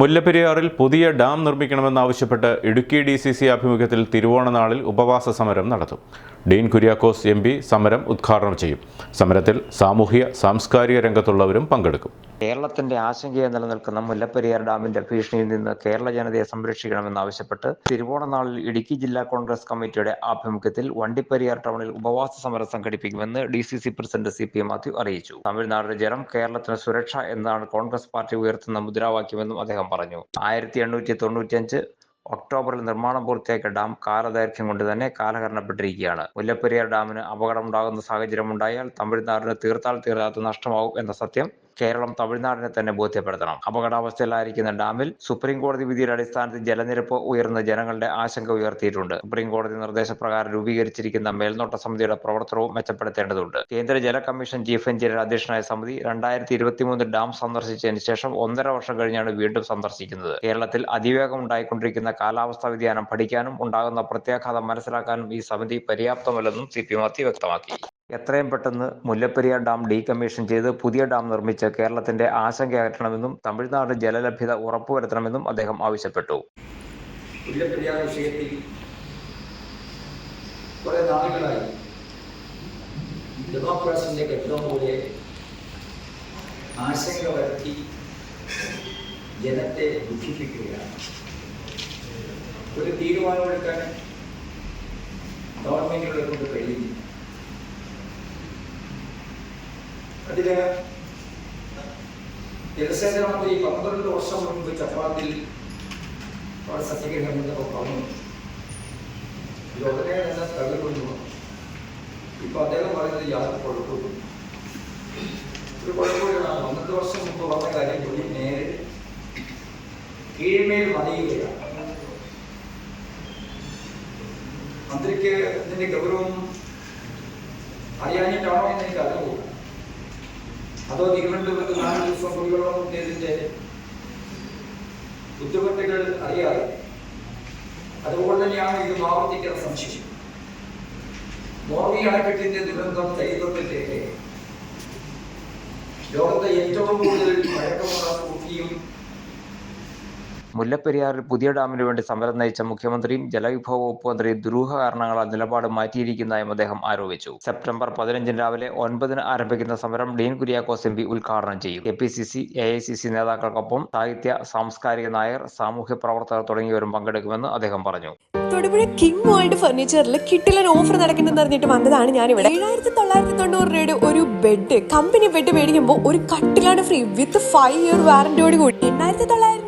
മുല്ലപ്പെരിയാറിൽ പുതിയ ഡാം നിർമ്മിക്കണമെന്നാവശ്യപ്പെട്ട് Idukki D C C ആഭിമുഖ്യത്തിൽ തിരുവോണനാളിൽ ഉപവാസ സമരം നടത്തും. ഡീൻ കുര്യാക്കോസ് എം പി സമരം ഉദ്ഘാടനം ചെയ്യും. സമരത്തിൽ സാമൂഹ്യ സാംസ്കാരിക രംഗത്തുള്ളവരും പങ്കെടുക്കും. കേരളത്തിന്റെ ആശങ്കയെ നിലനിൽക്കുന്ന മുല്ലപ്പെരിയാർ ഡാമിന്റെ ഭീഷണിയിൽ നിന്ന് കേരള ജനതയെ സംരക്ഷിക്കണമെന്നാവശ്യപ്പെട്ട് തിരുവോണനാളിൽ ഇടുക്കി ജില്ലാ കോൺഗ്രസ് കമ്മിറ്റിയുടെ ആഭിമുഖ്യത്തിൽ വണ്ടിപ്പെരിയാർ ടൗണിൽ ഉപവാസ സമരം സംഘടിപ്പിക്കുമെന്ന് D C C president C P Mathew അറിയിച്ചു. തമിഴ്നാടിന്റെ ജനം കേരളത്തിന് സുരക്ഷ എന്നാണ് കോൺഗ്രസ് പാർട്ടി ഉയർത്തുന്ന മുദ്രാവാക്യമെന്നും അദ്ദേഹം പറഞ്ഞു. ആയിരത്തി എണ്ണൂറ്റി തൊണ്ണൂറ്റിയഞ്ച് ഒക്ടോബറിൽ നിർമ്മാണം പൂർത്തിയാക്കിയ ഡാം കാലദൈർഘ്യം കൊണ്ട് തന്നെ കാലഹരണപ്പെട്ടിരിക്കുകയാണ്. മുല്ലപ്പെരിയാർ ഡാമിന് അപകടമുണ്ടാകുന്ന സാഹചര്യം ഉണ്ടായാൽ തമിഴ്നാടിന് തീർത്താൽ തീരാത്ത നഷ്ടമാവും എന്ന സത്യം കേരളം തമിഴ്നാടിനെ തന്നെ ബോധ്യപ്പെടുത്തണം. അപകടാവസ്ഥയിലായിരിക്കുന്ന ഡാമിൽ സുപ്രീം കോടതി വിധിയുടെ അടിസ്ഥാനത്തിൽ ജലനിരപ്പ് ഉയർന്ന ജനങ്ങളുടെ ആശങ്ക ഉയർത്തിയിട്ടുണ്ട്. സുപ്രീം കോടതി നിർദ്ദേശപ്രകാരം രൂപീകരിച്ചിരിക്കുന്ന മേൽനോട്ട സമിതിയുടെ പ്രവർത്തനവും മെച്ചപ്പെടുത്തേണ്ടതുണ്ട്. കേന്ദ്ര ജല കമ്മീഷൻ ചീഫ് എഞ്ചിനീയർ അധ്യക്ഷനായ സമിതി രണ്ടായിരത്തി ഇരുപത്തിമൂന്ന് ഡാം സന്ദർശിച്ചതിന് ശേഷം ഒന്നര വർഷം കഴിഞ്ഞാണ് വീണ്ടും സന്ദർശിക്കുന്നത്. കേരളത്തിൽ അതിവേഗം ഉണ്ടായിക്കൊണ്ടിരിക്കുന്ന കാലാവസ്ഥാ വ്യതിയാനം പഠിക്കാനും ഉണ്ടാകുന്ന പ്രത്യാഘാതം മനസ്സിലാക്കാനും ഈ സമിതി പര്യാപ്തമല്ലെന്നും സി പി മാത്യു വ്യക്തമാക്കി. എത്രയും പെട്ടെന്ന് മുല്ലപ്പെരിയാർ ഡാം ഡീകമ്മീഷൻ ചെയ്ത് പുതിയ ഡാം നിർമ്മിച്ച് കേരളത്തിന്റെ ആശങ്ക അകറ്റണമെന്നും തമിഴ്നാട് ജലലഭ്യത ഉറപ്പുവരുത്തണമെന്നും അദ്ദേഹം ആവശ്യപ്പെട്ടു. മുല്ലപ്പെരിയാർ വിഷയത്തിൽ കുറെ നാളുകളായി ഡെമോക്രാസിന്റെ കെട്ടിടം പോലെ ആശങ്ക വരുത്തി ജനത്തെ ദുഃഖിപ്പിക്കുകയാണ്. ഒരു തീരുമാനമെടുക്കാൻ ഗവൺമെന്റുകളെ കൊണ്ട് കഴിയുന്നു അതിന് ജലസേചന മന്ത്രി പന്ത്രണ്ട് വർഷം മുൻപ് ചപ്പാത്തിൽ സത്യഗ്രഹം പറഞ്ഞു. ഉടനെ തന്നെ തകർന്നു ഇപ്പൊ അദ്ദേഹം പറയുന്നത് യാതൊരു കുഴപ്പമില്ല ഒരു കുഴപ്പമില്ല പന്ത്രണ്ട് വർഷം മുമ്പ് പറഞ്ഞ കാര്യം കൂടി നേരെ കീഴ്മേൽ മതിയുകയാണ് മന്ത്രിക്ക് ഇതിന്റെ ഗൗരവം അറിയാഞ്ഞിട്ടാണോ എന്ന് എനിക്ക് അറിഞ്ഞുകൂടാ അതോ തിരുവനന്തപുരത്ത് നാല് ദിവസം കുടിവെള്ളം ബുദ്ധിമുട്ടുകൾ അറിയാതെ അതുപോലെ തന്നെയാണ് ഇത് ആവർത്തിക്കാൻ സംശയം മോർവി അണക്കെട്ടിന്റെ ദുരന്തം ചരിത്രത്തിലേക്ക് ലോകത്തെ ഏറ്റവും കൂടുതൽ പഴക്കമുള്ള സ്ഫൂർത്തിയും മുല്ലപ്പെരിയാറിൽ പുതിയ ഡാമിനു വേണ്ടി സമരം നയിച്ച മുഖ്യമന്ത്രിയും ജലവിഭവ വകുപ്പ് മന്ത്രി ദുരൂഹ കാരണങ്ങളാൽ നിലപാട് മാറ്റിയിരിക്കുന്നതായും അദ്ദേഹം ആരോപിച്ചു. സെപ്റ്റംബർ പതിനഞ്ചിന് രാവിലെ ഒൻപതിന് ആരംഭിക്കുന്ന സമരം ഡീൻ കുര്യാക്കോസ് എം പി ഉദ്ഘാടനം ചെയ്യും. A P C C A I C C നേതാക്കൾക്കൊപ്പം സാഹിത്യ സാംസ്കാരിക നായർ സാമൂഹ്യ പ്രവർത്തകർ തുടങ്ങിയവരും പങ്കെടുക്കുമെന്ന് അദ്ദേഹം പറഞ്ഞു. തൊടുപുഴ കിങ് വേൾഡ് ഫർണിച്ചറിൽ കിട്ടിലൻ ഓഫർ നടക്കുന്നെന്ന് അറിഞ്ഞിട്ട് വന്നതാണ് ഞാനിവിടെ. ഏഴായിരത്തി തൊള്ളായിരത്തി തൊണ്ണൂറ് രൂപയുടെ ഒരു ബെഡ് കമ്പനി ബെഡ് മേടിക്കുമ്പോൾ ഒരു കട്ടിലാണ് ഫ്രീ വിത്ത് ഫൈവ് ഇയർ വാറന്റിയോട് കൂടി. എണ്ണായിരത്തി തൊള്ളായിരം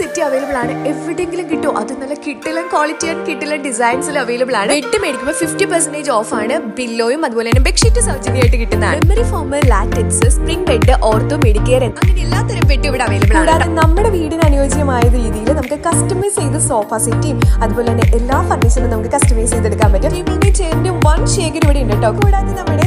സെറ്റ് അവൈലബിൾ ആണ്. എവിടെയെങ്കിലും കിട്ടും? അത് നല്ല കിട്ടിലും ക്വാളിറ്റി ആൻഡ് കിട്ടിലും ഡിസൈൻസിൽ അവൈലബിൾ ആണ്. ബെഡ് മേടിക്കുമ്പോൾ ഫിഫ്റ്റി പെർസെന്റേജ് ഓഫ് ആണ്. ബില്ലോയും അതുപോലെ തന്നെ ബെഡ്ഷീറ്റ് സൗജന്യമായിട്ട് കിട്ടുന്നതാണ്. Memory foam latex spring bed ortho medicare അങ്ങനെ എല്ലാത്തരം ബെഡ് ഇവിടെ അവൈലബിൾ ആണ് നമ്മുടെ വീടിന് അനുയോജ്യമായ രീതിയിൽ നമുക്ക് കസ്റ്റമൈസ് ചെയ്ത സോഫ സെറ്റും അതുപോലെ തന്നെ എല്ലാ ഫർണിച്ചറും നമുക്ക് കസ്റ്റമൈസ് ചെയ്തെടുക്കാൻ പറ്റും. ടേബിളിന്റെ ചെയറിന്റെ വൺ ഷേഗർ ഇവിടെ ഉണ്ട് കേട്ടോ. കൂടാതെ നമ്മുടെ